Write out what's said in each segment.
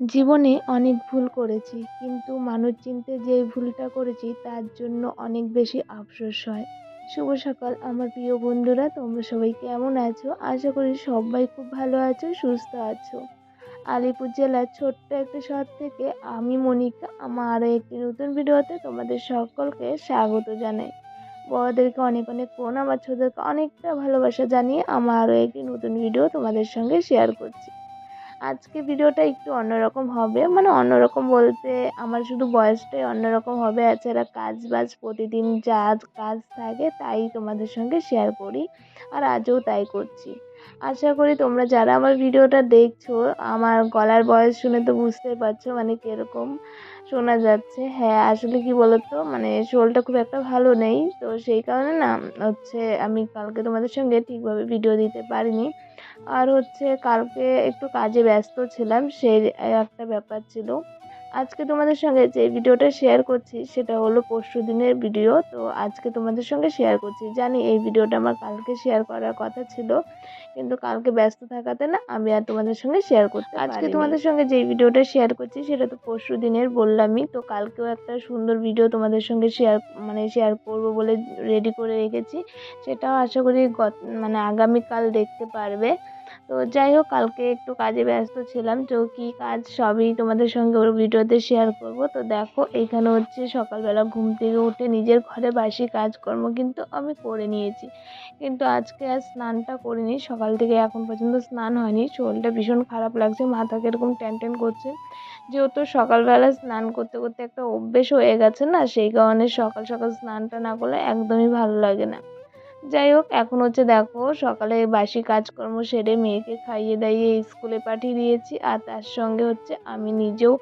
জীবনে অনেক ভুল করেছি, কিন্তু মানুষ চিনতে যেই ভুলটা করেছি তার জন্য অনেক বেশি আফসোস হয়। শুভ সকাল, আমার প্রিয় বন্ধুরা, তোমরা সবাই কেমন আছো? আশা করি সবাই খুব ভালো আছো, সুস্থ আছো। আলিপুর জেলার ছোট্ট একটা শহর থেকে আমি মনিকা, আমার আরও একটি নতুন ভিডিওতে তোমাদের সকলকে স্বাগত জানাই। বড়দেরকে অনেক অনেক প্রণাম আর ছোটদেরকে অনেকটা ভালোবাসা জানিয়ে আমার আরও একটি নতুন ভিডিও তোমাদের সঙ্গে শেয়ার করছি। আজকে ভিডিওটা একটু অন্যরকম হবে। মানে অন্যরকম বলতে আমার শুধু বয়সটাই অন্যরকম হবে। এছাড়া কাজ বাজ প্রতিদিন যা কাজ থাকে তাই তোমাদের সঙ্গে শেয়ার করি আর আজও তাই করছি। আশা করি তোমরা যারা আমার ভিডিওটা দেখছ, আমার গলার বয়স শুনে তো বুঝতেই পারছ মানে কীরকম। শোনা যাচ্ছে। হ্যাঁ আসলে কি বলতো? মানে শোলটা খুব একটা ভালো নেই। তো সেই কারণে না, হচ্ছে আমি কালকে তোমাদের সঙ্গে ঠিকভাবে ভিডিও দিতে পারিনি। আর হচ্ছে কালকে একটু কাজে ব্যস্ত ছিলাম, সেই একটা ব্যাপার ছিল। আজকে তোমাদের সঙ্গে যে ভিডিওটা শেয়ার করছি সেটা হলো পরশু দিনের ভিডিও তো আজকে তোমাদের সঙ্গে শেয়ার করছি। জানি এই ভিডিওটা আমার কালকে শেয়ার করার কথা ছিল কিন্তু কালকে ব্যস্ত থাকাতে না আমি আর তোমাদের সঙ্গে শেয়ার করতে আজকে তোমাদের সঙ্গে যে ভিডিওটা শেয়ার করছি সেটা তো পরশু দিনের বললামই। তো কালকেও একটা সুন্দর ভিডিও তোমাদের সঙ্গে শেয়ার মানে শেয়ার করব বলে রেডি করে রেখেছি। সেটাও আশা করি মানে আগামীকাল দেখতে পারবে। তো যাই হোক, কালকে একটু কাজে ব্যস্ত ছিলাম। তো কী কাজ সবই তোমাদের সঙ্গে ওর ভিডিওতে শেয়ার করব। তো দেখো, এখানে হচ্ছে সকালবেলা ঘুম থেকে উঠে নিজের ঘরে বাসি কাজকর্ম কিন্তু আমি করে নিয়েছি। কিন্তু আজকে আর স্নানটা করিনি। সকাল থেকে এখন পর্যন্ত স্নান হয়নি। শরীরটা ভীষণ খারাপ লাগছে, মাথা কীরকম ট্যান ট্যান করছে। যেহেতু সকালবেলা স্নান করতে করতে একটা অভ্যেস হয়ে গেছে না, সেই কারণে সকাল সকাল স্নানটা না করলে একদমই ভালো লাগে না। যাই হোক এখন হচ্ছে দেখো সকালে বাসি কাজকর্ম সেরে মেয়েকে খাইয়ে দাইয়ে স্কুলে পাঠিয়ে দিয়েছি। আর তার সঙ্গে হচ্ছে আমি নিজেও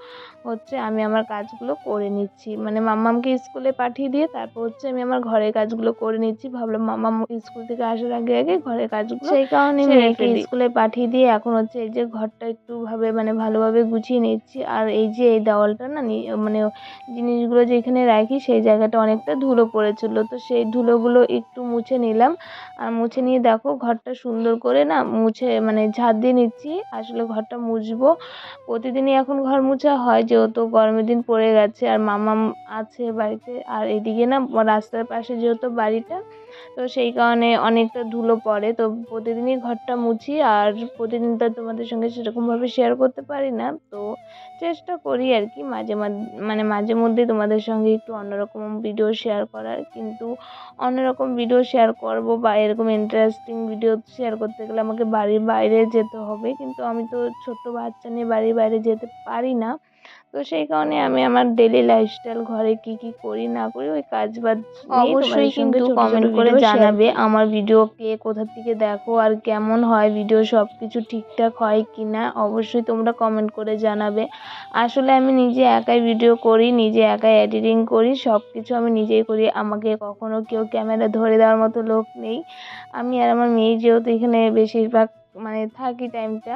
হচ্ছে আমি আমার কাজগুলো করে নিচ্ছি। মানে মাম্মামকে স্কুলে পাঠিয়ে দিয়ে তারপর হচ্ছে আমি আমার ঘরের কাজগুলো করে নিচ্ছি। ভাবলাম মাম্মাম স্কুল থেকে আসার আগে আগে ঘরের কাজগুলো সেই কারণে মেয়েকে স্কুলে পাঠিয়ে দিয়ে এখন হচ্ছে এই যে ঘরটা একটু ভাবে মানে ভালোভাবে গুছিয়ে নিচ্ছি। আর এই যে এই দেওয়ালটা না মানে জিনিসগুলো যেখানে রাখি সেই জায়গাটা অনেকটা ধুলো পড়েছিল। তো সেই ধুলোগুলো একটু মুছে নিলাম। আর মুছে নিয়ে দেখো ঘরটা সুন্দর করে না মুছে মানে ঝাঁট দিয়ে নিচ্ছি। আসলে ঘরটা মুছবো। প্রতিদিনই এখন ঘর মুছা হয়, যেহেতু গরমের দিন পড়ে গেছে। আর মামা আছে বাড়িতে। আর এদিকে না রাস্তার পাশে যেহেতু বাড়িটা তো সেই কারণে অনেকটা ধুলো পড়ে। তো প্রতিদিনই ঘরটা মুছি আর প্রতিদিন তো তোমাদের সঙ্গে সেরকমভাবে শেয়ার করতে পারি না। তো চেষ্টা করি আর কি মাঝে মানে মাঝে মধ্যে তোমাদের সঙ্গে একটু অন্যরকম ভিডিও শেয়ার করার। কিন্তু অন্যরকম ভিডিও শেয়ার করব বা এরকম ইন্টারেস্টিং ভিডিও শেয়ার করতে গেলে আমাকে বাড়ির বাইরে যেতে হবে। কিন্তু আমি তো ছোট্ট বাচ্চা নিয়ে বাড়ির বাইরে যেতে পারি না। তো সেই কারণে আমি আমার ডেলি লাইফস্টাইল ঘরে কি কি করি না করি ওই কাজ বাজ অবশ্যই কিন্তু কমেন্ট করে জানাবে আমার ভিডিও কে কোথা থেকে দেখো আর কেমন হয় ভিডিও সব কিছু ঠিকঠাক হয় কি না অবশ্যই তোমরা কমেন্ট করে জানাবে। আসলে আমি নিজে একাই ভিডিও করি নিজে একাই এডিটিং করি সব কিছু আমি নিজেই করি আমাকে কখনো কেউ ক্যামেরা ধরে দেওয়ার মতো লোক নেই। আমি আর আমার মেয়ে যেহেতু এখানে বেশিরভাগ মানে থাকি টাইমটা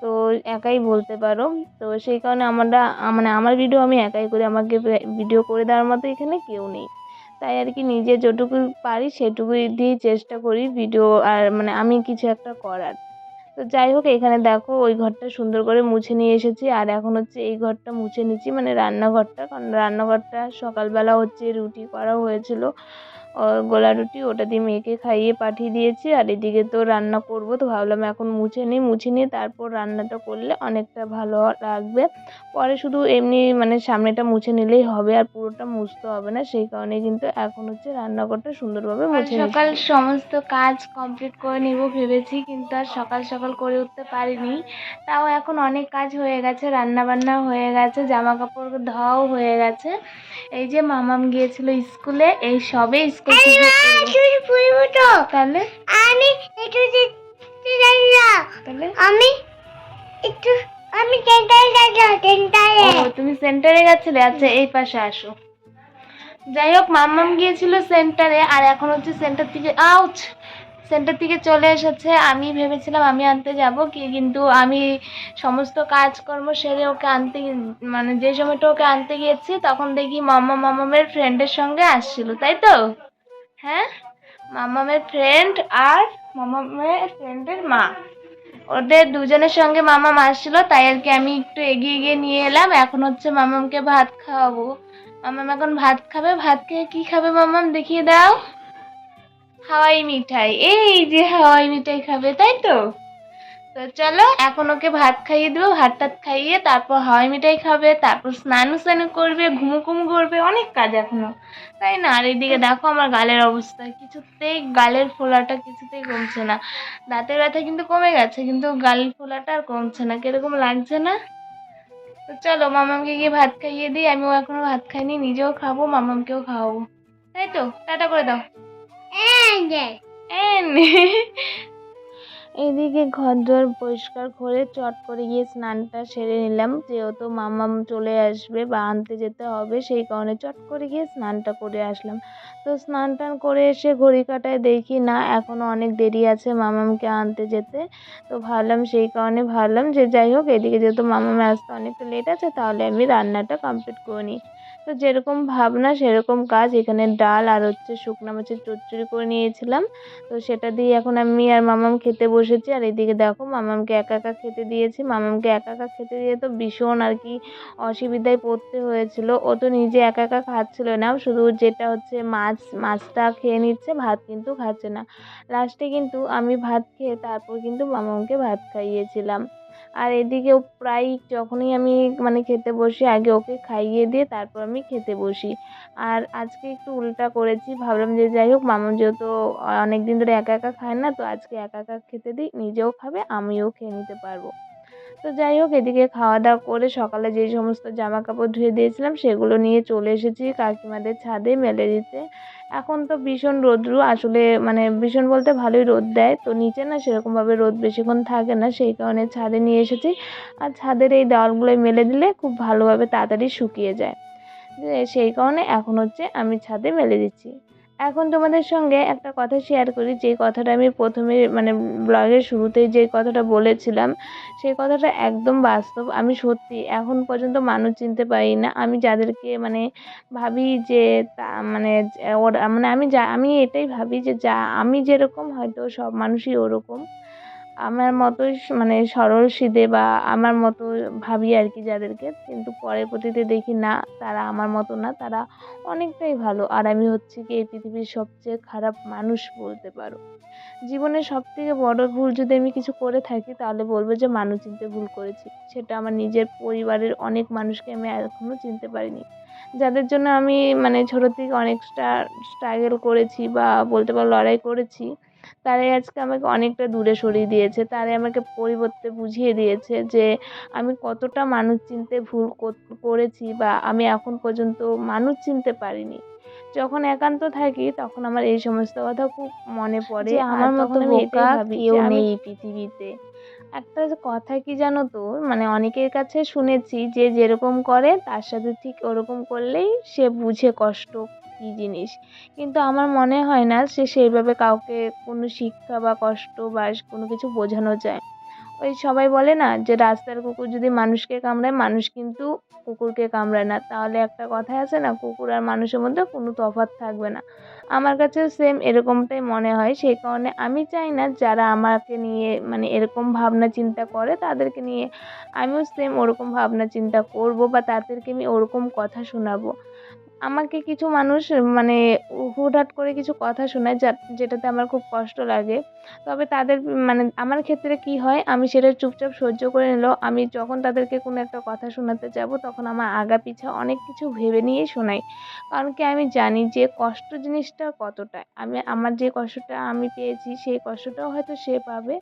তো একাই বলতে পারো। তো সেই কারণে আমরা মানে আমার ভিডিও আমি একাই করি। আমাকে ভিডিও করে দেওয়ার মতো এখানে কেউ নেই। তাই আর কি নিজে যেটুকু পারি সেটুকুই দিয়ে চেষ্টা করি ভিডিও আর মানে আমি কিছু একটা করার। তো যাই হোক, এখানে দেখো ওই ঘরটা সুন্দর করে মুছে নিয়ে এসেছি। আর এখন হচ্ছে এই ঘরটা মুছে নিচ্ছি মানে রান্নাঘরটা। কারণ রান্নাঘরটা সকালবেলা হচ্ছে রুটি করা হয়েছিল। গোলা রুটি ওটা দিয়ে মেয়েকে খাইয়ে পাঠিয়ে দিয়েছি আর এদিকে তো রান্না করব। তো ভাবলাম এখন মুছে নিই মুছে নিয়ে তারপর রান্নাটা করলে অনেকটা ভালো লাগবে। পরে শুধু এমনি মানে সামনেটা মুছে নিলেই হবে আর পুরোটা মুছতে হবে না। সেই কারণে কিন্তু এখন হচ্ছে রান্নাঘরটা সুন্দরভাবে মুছে সকাল সমস্ত কাজ কমপ্লিট করে নিব ভেবেছি কিন্তু আর সকাল সকাল করে উঠতে পারিনি। তাও এখন অনেক কাজ হয়ে গেছে রান্না বান্না হয়ে গেছে জামা কাপড় ধোয়াও হয়ে গেছে। এই যে মামাম গিয়েছিল স্কুলে এই সবে স্কুল তাহলে? আমি একটু যাই না। আমি একটু আমি সেন্টারে তুমি সেন্টারে গেছিলে? আচ্ছা এই পাশে আসো। যাই হোক মাম্মাম গিয়েছিল সেন্টারে আর এখন হচ্ছে সেন্টার থেকে আউচ সেন্টার থেকে চলে এসেছে। আমি ভেবেছিলাম আমি আনতে যাব কি কিন্তু আমি সমস্ত কাজকর্ম সেরে ওকে আনতে মানে যে সময়টা ওকে আনতে গিয়েছি তখন দেখি মাম্মা মামামের ফ্রেন্ডের সঙ্গে আসছিল তাই তো? হ্যাঁ? মামামের ফ্রেন্ড আর মামামের ফ্রেন্ডের মা। ওদের দুজনের সঙ্গে মামাম আসছিল তাই আর কি আমি একটু এগিয়ে গিয়ে নিয়ে এলাম। এখন হচ্ছে মামামকে ভাত খাওয়াবো। মামাম এখন ভাত খাবে। ভাত খেয়ে কি খাবে মামাম? দেখিয়ে দাও। হাওয়াই মিঠাই। এই যে হাওয়াই মিঠাই খাবে, তাই তো? তো চলো এখন ওকে ভাত খাইয়ে দেবো ভাত টাত খাইয়ে তারপর হাওয়াই মিঠাই খাবে তারপর স্নান স্নান করবে ঘুমু ঘুমু করবে অনেক কাজ এখনও। তাই না? আর এইদিকে দেখো আমার গালের অবস্থা কিছুতেই গালের ফোলাটা কিছুতেই কমছে না। দাঁতের ব্যথা কিন্তু কমে গেছে কিন্তু গালের ফোলাটা আর কমছে না কীরকম লাগছে না? তো চলো মামামকে গিয়ে ভাত খাইয়ে দিই আমিও এখনও ভাত খাইনি নিজেও খাব মামামকেও খাওয়াবো। তাই তো? টাটা করে দাও। এদিকে ঘর দুয়ার পরিষ্কার করে চট করে গিয়ে স্নানটা সেরে নিলাম। যেহেতু মামাম চলে আসবে বা আনতে যেতে হবে, সেই কারণে চট করে গিয়ে স্নানটা করে আসলাম। তো স্নান টান করে এসে ঘড়ি কাটায় দেখি, না এখনও অনেক দেরি আছে মামামকে আনতে যেতে। তো ভাবলাম সেই কারণে ভাবলাম যে যাই হোক, এদিকে যেহেতু মামাম আসতে অনেকটা লেট আছে, তাহলে আমি রান্নাটা কমপ্লিট করে নিই। তো যেরকম ভাবনা, সেরকম কাজ। এখানে ডাল আর হচ্ছে শুকনো মাছের চচ্চড়ি করে নিয়েছিলাম। তো সেটা দিয়ে এখন আমি আর মামাম খেতে বসেছি। আর এদিকে দেখো, মামামকে একা একা খেতে দিয়েছি। মামামকে একা একা খেতে দিয়ে তো ভীষণ আর কি অসুবিধায় পড়তে হয়েছিল। ও তো নিজে একা একা খাচ্ছিল না। শুধু যেটা হচ্ছে মাছ, মাছটা খেয়ে নিচ্ছে, ভাত কিন্তু খাচ্ছে না। লাস্টে কিন্তু আমি ভাত খেয়ে তারপর কিন্তু মামামকে ভাত খাইয়েছিলাম। আর এদিকেও প্রায় যখনই আমি মানে খেতে বসি, আগে ওকে খাইয়ে দিয়ে তারপর আমি খেতে বসি। আর আজকে একটু উল্টা করেছি, ভাবলাম যে যাই হোক মামু যেহেতু অনেক দিন ধরে একা একা খায় না, তো আজকে একা একা খেতে দিই, নিজেও খাবে, আমিও খেয়ে নিতে পারব। তো যাই হোক, এদিকে খাওয়া দাওয়া করে সকালে যে সমস্ত জামা কাপড় ধুয়ে দিয়েছিলাম, সেগুলো নিয়ে চলে এসেছি কাকিমাদের ছাদে মেলে দিতে। এখন তো ভীষণ রোদ্রু, আসলে মানে ভীষণ বলতে ভালোই রোদ দেয়। তো নিচে না সেরকমভাবে রোদ বেশিক্ষণ থাকে না, সেই কারণে ছাদে নিয়ে এসেছি। আর ছাদের এই দেওয়ালগুলোয় মেলে দিলে খুব ভালোভাবে তাড়াতাড়ি শুকিয়ে যায়। সেই কারণে এখন হচ্ছে আমি ছাদে মেলে দিচ্ছি। এখন তোমাদের সঙ্গে একটা কথা শেয়ার করি, যে কথাটা আমি প্রথমে মানে ব্লগের শুরুতে যে কথাটা বলেছিলাম, সেই কথাটা একদম বাস্তব। আমি সত্যি এখন পর্যন্ত মানুষ চিনতে পারি না। আমি যাদেরকে মানে ভাবি যে তা মানে ওরা মানে আমি যা, আমি এটাই ভাবি যে যা, আমি যেরকম হয়তো সব মানুষই ওরকম। আমার মতোই স- মানে সরল সিধে বা আমার মতো ভাবি আর কি যাদেরকে, কিন্তু পরবর্তীতে দেখি না, তারা আমার মতো না, তারা অনেকটাই ভালো। আর আমি হচ্ছে কি এই পৃথিবীর সবচেয়ে খারাপ মানুষ বলতে পারো। জীবনের সব থেকে বড় ভুল যদি আমি কিছু করে থাকি, তাহলে বলব যে মানুষ চিনতে ভুল করেছি। সেটা আমার নিজের পরিবারের অনেক মানুষকে আমি এখনও চিনতে পারিনি। যাদের জন্য আমি মানে ছোটো থেকে অনেকটা স্ট্রাগল করেছি বা বলতে পারো লড়াই করেছি তারাই আজকে আমাকে অনেকটা দূরে সরিয়ে দিয়েছে। তারাই আমাকে পরিবর্তে বুঝিয়ে দিয়েছে যে আমি কতটা মানুষ চিনতে ভুল করেছি বা আমি এখন পর্যন্ত মানুষ চিনতে পারিনি। যখন একান্ত থাকি তখন আমার এই সমস্ত কথা খুব মনে পড়ে আমার মতো বোকা কেউ নেই এই পৃথিবীতে। একটা কথা কি জানো তো? মানে অনেকের কাছে শুনেছি যে যেরকম করে তার সাথে ঠিক ওরকম করলেই সে বুঝে কষ্ট কী জিনিস? কিন্তু আমার মনে হয় না সে সেইভাবে কাউকে কোনো শিক্ষা বা কষ্ট বা কোনো কিছু বোঝানো যায়। ওই সবাই বলে না যে রাস্তার কুকুর যদি মানুষকে কামড়ায়, মানুষ কিন্তু কুকুরকে কামড়ায় না। তাহলে একটা কথাই আছে না, কুকুর আর মানুষের মধ্যে কোনো তফাৎ থাকবে না। আমার কাছেও সেম এরকমটাই মনে হয়। সেই কারণে আমি চাই না যারা আমাকে নিয়ে মানে এরকম ভাবনা চিন্তা করে তাদেরকে নিয়ে, আমিও সেম ওরকম ভাবনা চিন্তা করব বা তাদেরকে আমি ওরকম কথা শোনাবো। আমাকে কিছু মানুষ মানে হুটহাট করে কিছু কথা শোনায় যা, যেটাতে আমার খুব কষ্ট লাগে। তবে তাদের মানে আমার ক্ষেত্রে কি হয়, আমি সেটা চুপচাপ সহ্য করে নিলেও আমি যখন তাদেরকে কোনো একটা কথা শোনাতে যাব, তখন আমার আগা পিছা অনেক কিছু ভেবে নিয়েই শোনাই। কারণ কি আমি জানি যে কষ্ট জিনিসটা কতটা। আমি, আমার যে কষ্টটা আমি পেয়েছি, সেই কষ্টটাও হয়তো সে পাবে।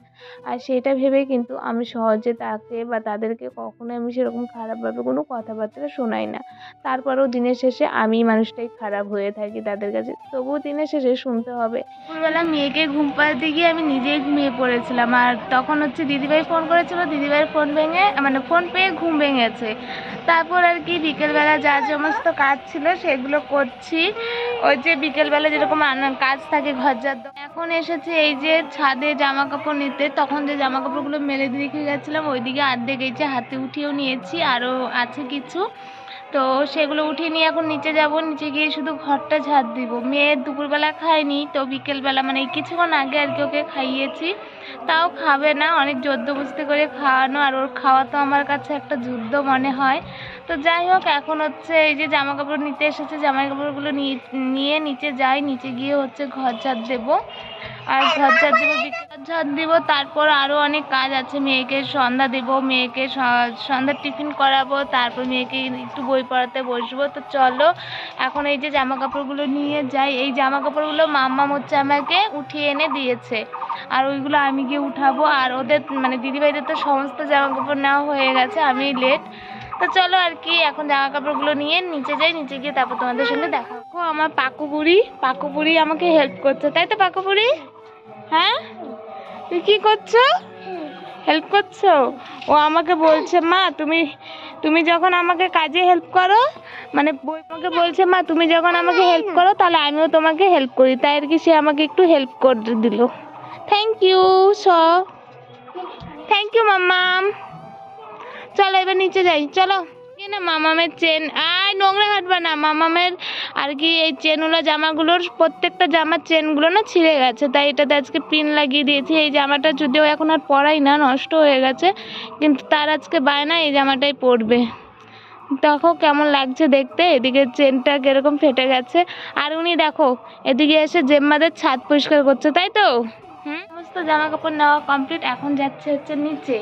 আর সেটা ভেবে কিন্তু আমি সহজে তাকে বা তাদেরকে কখনোই আমি সেরকম খারাপভাবে কোনো কথাবার্তা শোনাই না। তারপরেও দিনের শেষে আমি মানুষটাই খারাপ হয়ে থাকি তাদের কাছে, তবুও দিনের শেষে শুনতে হবে। দুপুরবেলা মেয়েকে ঘুম পাড়াতে গিয়ে আমি নিজেই ঘুমিয়ে পড়েছিলাম আর তখন হচ্ছে দিদিভাই ফোন করেছিল, দিদিভাইয়ের ফোন ভেঙে মানে ফোন পেয়ে ঘুম ভেঙেছে। তারপর আর কি বিকেলবেলা যা সমস্ত কাজ ছিল সেগুলো করছি। ওই যে বিকেলবেলা যেরকম কাজ থাকে ঘর দেওয়া। এখন এসেছে এই যে ছাদে জামা কাপড় নিতে, তখন যে জামা কাপড়গুলো মেলে রেখে গেছিলাম, ওইদিকে অর্ধেক এই যে হাতে উঠিয়েও নিয়েছি, আরও আছে কিছু। তো সেগুলো উঠিয়ে নিয়ে এখন নিচে যাব, নিচে গিয়ে শুধু ঘরটা ঝাড় দিব। মেয়ে দুপুরবেলা খায়নি, তো বিকেলবেলা মানে কিছুক্ষণ আগে আর কি ওকে খাইয়েছি। তাও খাবে না, অনেক জোরদবস্তি করে খাওয়ানো, আর ওর খাওয়া তো আমার কাছে একটা যুদ্ধ মনে হয়। তো যাই হোক, এখন হচ্ছে এই যে জামা কাপড় নিতে এসেছে জামা কাপড়গুলো নিয়ে নিয়ে নিচে যাই, নিচে গিয়ে হচ্ছে ঘর ঝাড় দেবো। আর ঘর ঝাড় দেবো ঝাড় দেবো, তারপর আরও অনেক কাজ আছে, মেয়েকে সন্ধ্যা দেবো, মেয়েকে স- সন্ধ্যার টিফিন করাবো, তারপর মেয়েকে একটু বই পড়াতে বসবো, তো চলো এখন এই যে জামা কাপড়গুলো নিয়ে যাই, এই জামা কাপড়গুলো মাম্মা হচ্ছে আমাকে উঠিয়ে এনে দিয়েছে, আর ওইগুলো আমি গিয়ে উঠাবো, আর ওদের মানে দিদিভাইদের তো সমস্ত জামা কাপড় নেওয়া হয়ে গেছে, আমি লেট তো চলো আর কি, এখন জামা কাপড়গুলো নিয়ে নিচে যাই, নিচে গিয়ে তারপর তোমাদের সঙ্গে দেখা আমার পাকু বুড়ি পাকু বুড়ি আমাকে হেল্প করছে, তাই তো পাকু বুড়ি হ্যাঁ? তুই কি করছ? হেল্প করছ? ও আমাকে বলছে, মা, তুমি তুমি যখন আমাকে কাজে হেল্প করো মানে বই আমাকে বলছে, মা, তুমি যখন আমাকে হেল্প করো, তাহলে আমিও তোমাকে হেল্প করি। তাই আর কি সে আমাকে একটু হেল্প করে দিল। Thank you saw. Thank you মাম্মাম। চলো, এবার নিচে যাই। চলো। না, মামামের চেন, আয় নোংরা কাটবা না। মামামের আর কি এই চেনওয়ালা জামাগুলোর প্রত্যেকটা জামার চেনগুলো না ছিঁড়ে গেছে, তাই এটাতে আজকে পিন লাগিয়ে দিয়েছি। এই জামাটা যদিও এখন আর পরাই না, নষ্ট হয়ে গেছে, কিন্তু তার আজকে বায়না এই জামাটাই পরবে। দেখো কেমন লাগছে দেখতে, এদিকে চেনটা কীরকম ফেটে গেছে। আর উনি দেখো, এদিকে এসে জেম্মাদের ছাদ পরিষ্কার করছে, তাই তো? হুম? সমস্ত জামা কাপড় নেওয়া কমপ্লিট এখন যাচ্ছে হচ্ছে নিচে।